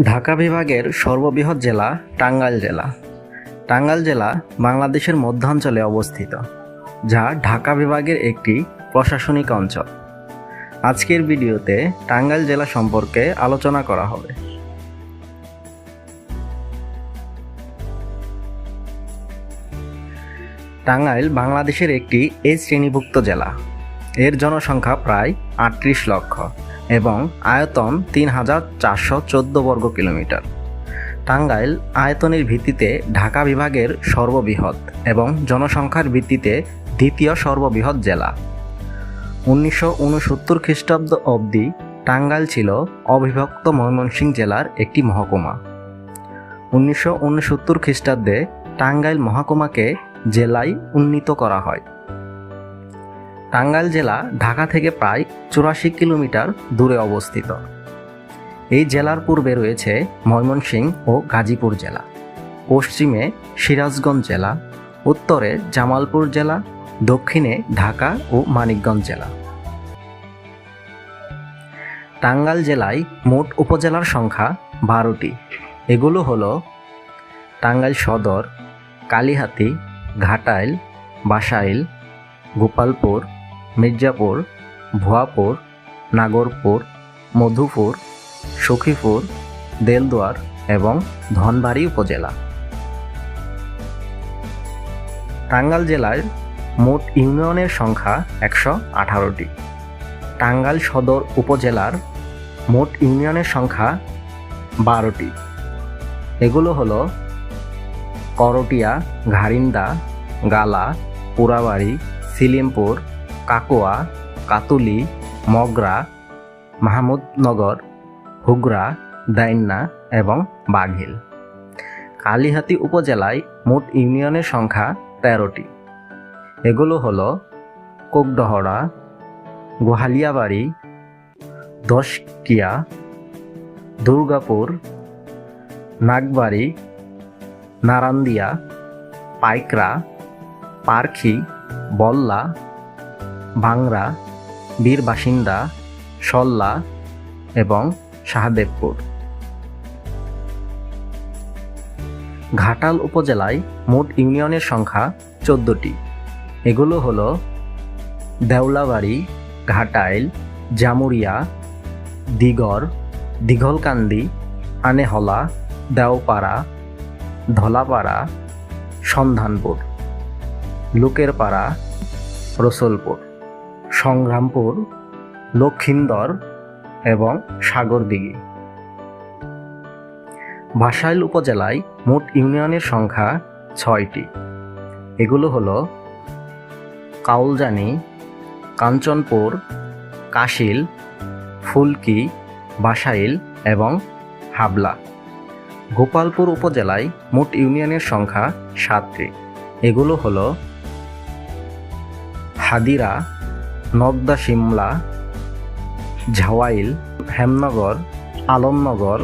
ঢাকা বিভাগের সর্ববৃহৎ জেলা টাঙ্গাইল জেলা। টাঙ্গাইল জেলা বাংলাদেশের মধ্যাঞ্চলে অবস্থিত, যা ঢাকা বিভাগের একটি প্রশাসনিক অঞ্চল। আজকের ভিডিওতে টাঙ্গাইল জেলা সম্পর্কে আলোচনা করা হবে। টাঙ্গাইল বাংলাদেশের একটি এ শ্রেণীভুক্ত জেলা। এর জনসংখ্যা প্রায় আটত্রিশ লক্ষ। এবং আয়তন তিন হাজার চারশো চোদ্দ বর্গ কিলোমিটার। টাঙ্গাইল আয়তনের ভিত্তিতে ঢাকা বিভাগের সর্ববৃহৎ এবং জনসংখ্যার ভিত্তিতে দ্বিতীয় সর্ববৃহৎ জেলা। উনিশশো উনসত্তর খ্রিস্টাব্দ অবধি টাঙ্গাইল ছিল অবিভক্ত ময়মনসিংহ জেলার একটি মহকুমা। উনিশশো উনসত্তর খ্রিস্টাব্দে টাঙ্গাইল মহকুমাকে জেলায় উন্নীত করা হয়। টাঙ্গাইল জেলা ঢাকা থেকে প্রায় চুরাশি কিলোমিটার দূরে অবস্থিত। এই জেলার পূর্বে রয়েছে ময়মনসিংহ ও গাজীপুর জেলা, পশ্চিমে সিরাজগঞ্জ জেলা, উত্তরে জামালপুর জেলা, দক্ষিণে ঢাকা ও মানিকগঞ্জ জেলা। টাঙ্গাইল জেলায় মোট উপজেলার সংখ্যা বারোটি। এগুলো হলো টাঙ্গাইল সদর, কালিহাতি, ঘাটাইল, বাসাইল, গোপালপুর মির্জাপুর, ভুয়াপুর, নাগরপুর, মধুপুর, সখীপুর, দেলদুয়ার এবং ধনবাড়ি উপজেলা। টাঙ্গাল জেলার মোট ইউনিয়নের সংখ্যা একশো আঠারোটি। টাঙ্গাইল সদর উপজেলার মোট ইউনিয়নের সংখ্যা বারোটি। এগুলো হলো করটিয়া, ঘারিন্দা, গালা, পুরাবাড়ি, সিলিমপুর কাকোয়া, কাতুলি, মগরা, মাহমুদনগর, হুগরা, দাইন্না এবং বাঘিল। কালিহাতি উপজেলায় মোট ইউনিয়নের সংখ্যা তেরোটি। এগুলো হল কোকডহরা গোহালিয়াবাড়ি, দশকিয়া, দুর্গাপুর, নাগবাড়ি, নারান্দিয়া, পাইকরা, পারখি, বল্লা ভাংরা, বীর বাসিন্দা, সল্লা এবং শাহদেবপুর। ঘাটাল উপজেলায় মোট ইউনিয়নের সংখ্যা চোদ্দটি। এগুলো হলো দেওলাবাড়ি, ঘাটাইল, জামুরিয়া দিগর দিঘলকান্দি, আনেহলা, দেওপাড়া, ধলাপাড়া, সন্ধানপুর, লোকেরপাড়া, রসুলপুর। সংগ্রামপুর, লক্ষিন্দর এবং সাগরদিঘি। বাসাইল উপজেলায় মোট ইউনিয়নের সংখ্যা ছয়টি। এগুলো হলো কাউলজানি, কাঞ্চনপুর, কাশিল, ফুলকি বাসাইল এবং হাবলা। গোপালপুর উপজেলায় মোট ইউনিয়নের সংখ্যা সাতটি। এগুলো হলো হাদিরা নগদা সিমলা, ঝাওয়াইল, হেমনগর, আলমনগর,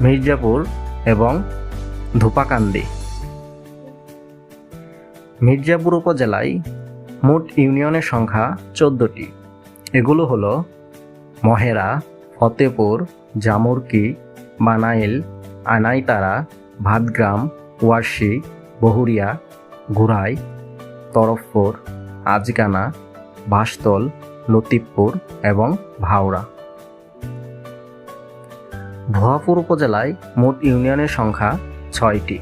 মির্জাপুর এবং ধূপাকান্দি। মির্জাপুর উপজেলায় মোট ইউনিয়নের সংখ্যা চোদ্দটি। এগুলো হলো মহেরা, ফতেপুর, জামুরকি বানাইল আনাইতারা, ভাতগ্রাম, ওয়ার্শি, বহুরিয়া, ঘুরাই, তরফপুর আজগানা বাসতল, লতিফপুর এবং ভাওড়া ভুয়াপুর উপজেলায় মোট ইউনিয়নের সংখ্যা ছয়টি।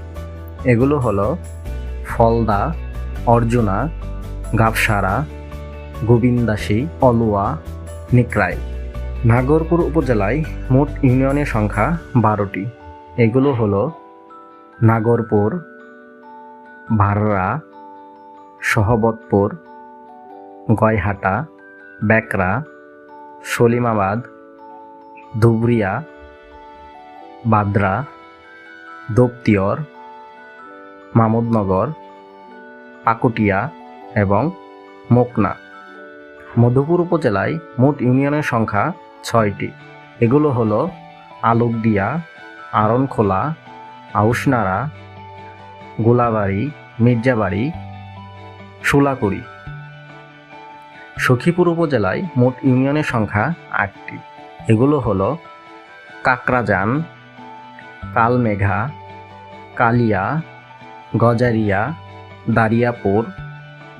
এগুলো হলো ফলদা, অর্জুনা, গাবসারা, গোবিন্দাসী, অলুয়া নিকরাই নাগরপুর উপজেলায় মোট ইউনিয়নের সংখ্যা বারোটি। এগুলো হলো নাগরপুর, ভাররা সহবতপুর গয়হাটা, ব্যাকরা, সলিমাবাদ ধুবরিয়া বাদ্রা, দোপতিয়র মামুদনগর পাকুটিয়া এবং মোকনা। মধুপুর উপজেলায় মোট ইউনিয়নের সংখ্যা ছয়টি। এগুলো হলো আলোকদিয়া আরনখোলা আউসনাড়া গোলাবাড়ি, মির্জাবাড়ি শুলাকুড়ি সখীপুর উপজেলায় মোট ইউনিয়নের সংখ্যা আটটি। এগুলো হলো কাকরাজান, কালমেঘা, কালিয়া, গজারিয়া, দারিয়াপুর,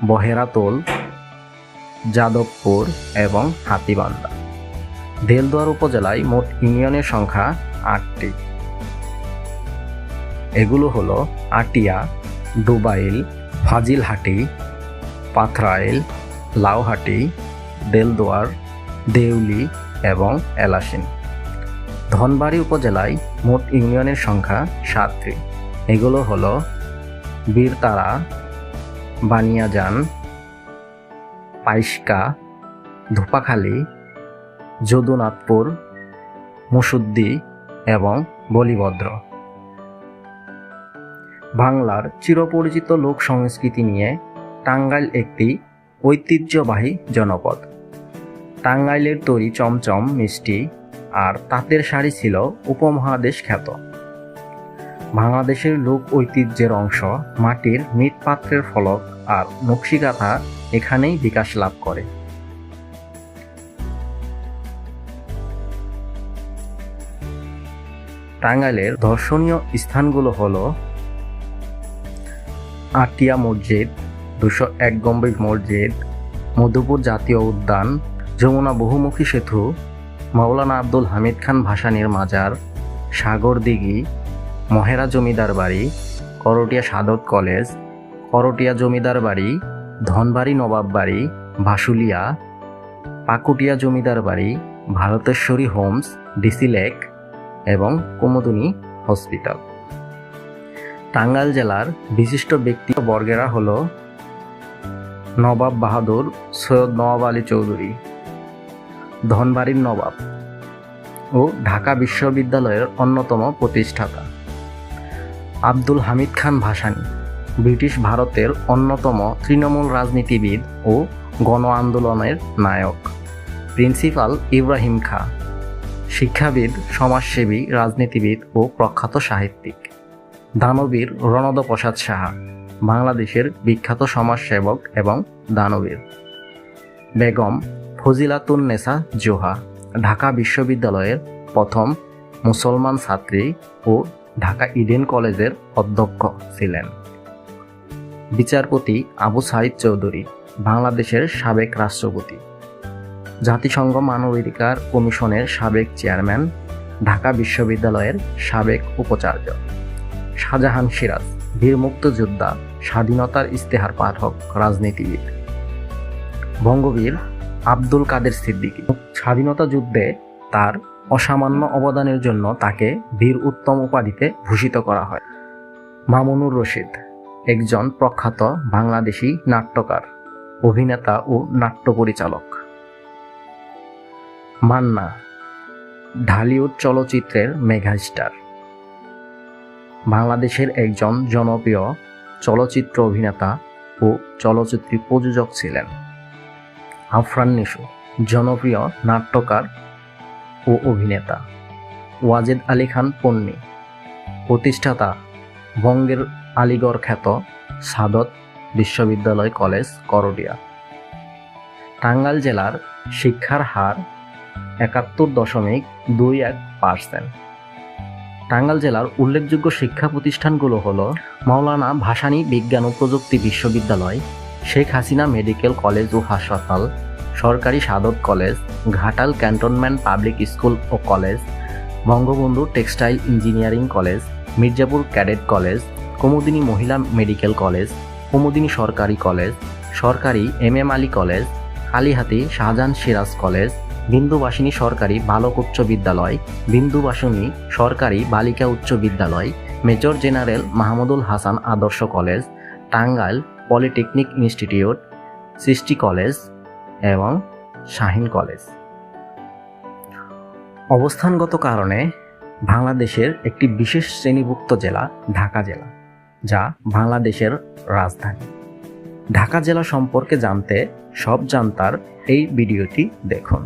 বহেরাতোল, যাদবপুর এবং হাতিবান্দা দেলদুয়ার উপজেলায় মোট ইউনিয়নের সংখ্যা আটটি। এগুলো হলো আটিয়া ডুবাইল ফাজিলহাটি, পাথরাইল লাউহাটি, দেলদুয়ার, দেউলি এবং এলাসিন। ধনবাড়ি উপজেলায় মোট ইউনিয়নের সংখ্যা সাতটি। এগুলো হলো বীরতারা, বানিয়াজান পাইস্কা ধোপাখালী, যদুনাথপুর, মুসুদ্দি এবং বলিভদ্র। বাংলার চিরপরিচিত লোক সংস্কৃতি নিয়ে টাঙ্গাইল একটি ঐতিহ্যবাহী জনপদ। টাঙ্গাইলের তৈরি চমচম, মিষ্টি আর তাঁতের শাড়ি ছিল উপমহাদেশ খ্যাত। বাংলাদেশের লোক ঐতিহ্যের অংশ, মাটির মৃৎপাত্রের ফলক আর নকশিকাঁথা এখানেই বিকাশ লাভ করে। টাঙ্গাইলের দর্শনীয় স্থানগুলো হলো আটিয়া মসজিদ দুশো এক গম্ভীর মসজিদ, মধুপুর জাতীয় উদ্যান, যমুনা বহুমুখী সেতু, মাওলানা আব্দুল হামিদ খান ভাসানির মাজার, সাগর দিঘি, মহেরা জমিদার বাড়ি, করটিয়া সাদত কলেজ, করটিয়া জমিদার বাড়ি, ধনবাড়ি নবাব বাড়ি, ভাসুলিয়া, পাকুটিয়া জমিদার বাড়ি, ভারতেশ্বরী হোমস, ডিসি লেক এবং কুমুদুনি হসপিটাল। টাঙ্গাইল জেলার বিশিষ্ট ব্যক্তি বর্গেরা হল নবাব বাহাদুর সৈয়দ নওয়াব আলী চৌধুরী, ধনবাড়ির নবাব ও ঢাকা বিশ্ববিদ্যালয়ের অন্যতম প্রতিষ্ঠাতা। আব্দুল হামিদ খান ভাসানী, ব্রিটিশ ভারতের অন্যতম তৃণমূল রাজনীতিবিদ ও গণ আন্দোলনের নায়ক। প্রিন্সিপাল ইব্রাহিম খা, শিক্ষাবিদ, সমাজসেবী, রাজনীতিবিদ ও প্রখ্যাত সাহিত্যিক। দানবীর রণদ প্রসাদ সাহা বাংলাদেশের বিখ্যাত সমাজসেবক এবং দানবীর। বেগম ফজিলাতুন্নেসা জোহা, ঢাকা বিশ্ববিদ্যালয়ের প্রথম মুসলমান ছাত্রী ও ঢাকা ইডেন কলেজের অধ্যক্ষ ছিলেন। বিচারপতি আবু সাইদ চৌধুরী, বাংলাদেশের সাবেক রাষ্ট্রপতি। জাতিসংঘ মানবাধিকার কমিশনের সাবেক চেয়ারম্যান, ঢাকা বিশ্ববিদ্যালয়ের সাবেক উপাচার্য। শাহজাহান সিরাজ বীর মুক্তিযোদ্ধা স্বাধীনতার ইস্তেহার পাঠক রাজনীতিবিদ। বঙ্গবীর আব্দুল কাদের সিদ্দিকী স্বাধীনতা যুদ্ধে তার অসামান্য অবদানের জন্য তাকে বীর উত্তম উপাধিতে ভূষিত করা হয়। মামুনুর রশিদ একজন প্রখ্যাত বাংলাদেশি নাট্যকার, অভিনেতা ও নাট্য পরিচালক। মান্না ঢালিউড চলচ্চিত্রের মেগাস্টার বাংলাদেশের একজন জনপ্রিয় চলচ্চিত্র অভিনেতা ও চলচ্চিত্র প্রযোজক ছিলেন। আফরান নিশু, জনপ্রিয় নাট্যকার ও অভিনেতা। ওয়াজেদ আলী খান পন্নী। প্রতিষ্ঠাতা বঙ্গের আলিগড় খ্যাত সাদত বিশ্ববিদ্যালয় কলেজ, করডিয়া। টাঙ্গাইল জেলার শিক্ষার হার একাত্তর দশমিক দুই এক পার্সেন্ট। টাঙ্গাইল জেলার উল্লেখযোগ্য শিক্ষা প্রতিষ্ঠানগুলো হলো মাওলানা ভাসানী বিজ্ঞান ও প্রযুক্তি বিশ্ববিদ্যালয়, শেখ হাসিনা মেডিকেল কলেজ ও হাসপাতাল, সরকারি Sadat college, Ghatal cantonment public school ও college, Bangabandhu textile engineering college, Mirzapur cadet college, Kumudini মহিলা মেডিকেল কলেজ, কুমুদিনী সরকারি কলেজ, সরকারি M M Ali college, Kalihati Shahjahan Siraj college, Bindubasini সরকারি বালক উচ্চ বিদ্যালয়, বিন্দুবাসিনী সরকারি বালিকা উচ্চ বিদ্যালয় মেজর জেনারেল মাহমুদুল হাসান আদর্শ college, Tangail polytechnic institute, Srishti college এবং শাহিন কলেজ। অবস্থানগত কারণে বাংলাদেশের একটি বিশেষ শ্রেণীভুক্ত জেলা ঢাকা জেলা, যা বাংলাদেশের রাজধানী। ঢাকা জেলা সম্পর্কে জানতে সব জানতার এই ভিডিওটি দেখুন।